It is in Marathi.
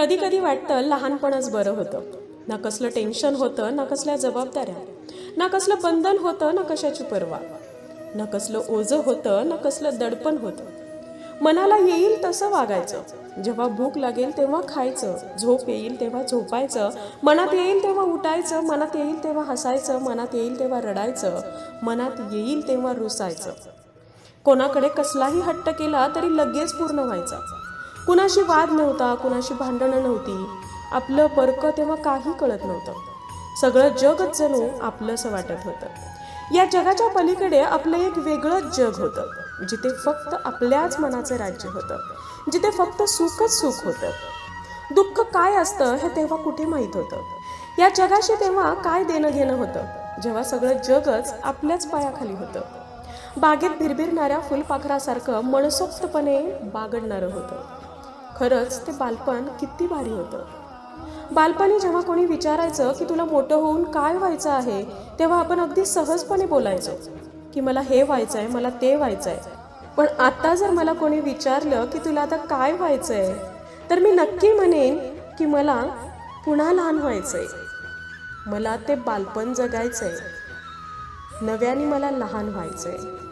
कधी कधी वाटतं लहानपणच बरं होतं. ना कसलं टेन्शन होतं ना कसल्या जबाबदाऱ्या. ना कसलं बंधन होतं ना कशाची पर्वा. ना कसलं ओझं होतं ना कसलं दडपण होतं. मनाला येईल तसं वागायचं. जेव्हा भूक लागेल तेव्हा खायचं. झोप येईल तेव्हा झोपायचं. मनात येईल तेव्हा उठायचं. मनात येईल तेव्हा हसायचं. मनात येईल तेव्हा रडायचं. मनात येईल तेव्हा रुसायचं. कोणाकडे कसलाही हट्ट केला तरी लगेच पूर्ण व्हायचा. कुणाशी वाद नव्हता कुणाशी भांडणं नव्हती. आपलं परकं तेव्हा काही कळत नव्हतं. सगळं जगच जणू आपलंसं वाटत होतं. या जगाच्या पलीकडे आपलं एक वेगळंच जग होतं जिथे फक्त आपल्याच मनाचं राज्य होतं जिथे फक्त सुखच सुख होतं. दुःख काय असतं हे तेव्हा कुठे माहीत होतं? या जगाशी तेव्हा काय देणं घेणं होतं? जेव्हा सगळं जगच आपल्याच पायाखाली होतं. बागेत भिरभिरणाऱ्या फुलपाखरासारखं मनसोक्तपणे बागडणारं होतं. खरंच ते बालपण किती भारी होतं. बालपणी जेव्हा कोणी विचारायचं की तुला मोठं होऊन काय व्हायचं आहे तेव्हा आपण अगदी सहजपणे बोलायचो की मला हे व्हायचं आहे मला ते व्हायचं आहे पण आता जर मला कोणी विचारलं की तुला आता काय व्हायचं आहे तर मी नक्की म्हणेन की मला पुन्हा लहान व्हायचं आहे मला ते बालपण जगायचं आहे नव्याने मला लहान व्हायचं आहे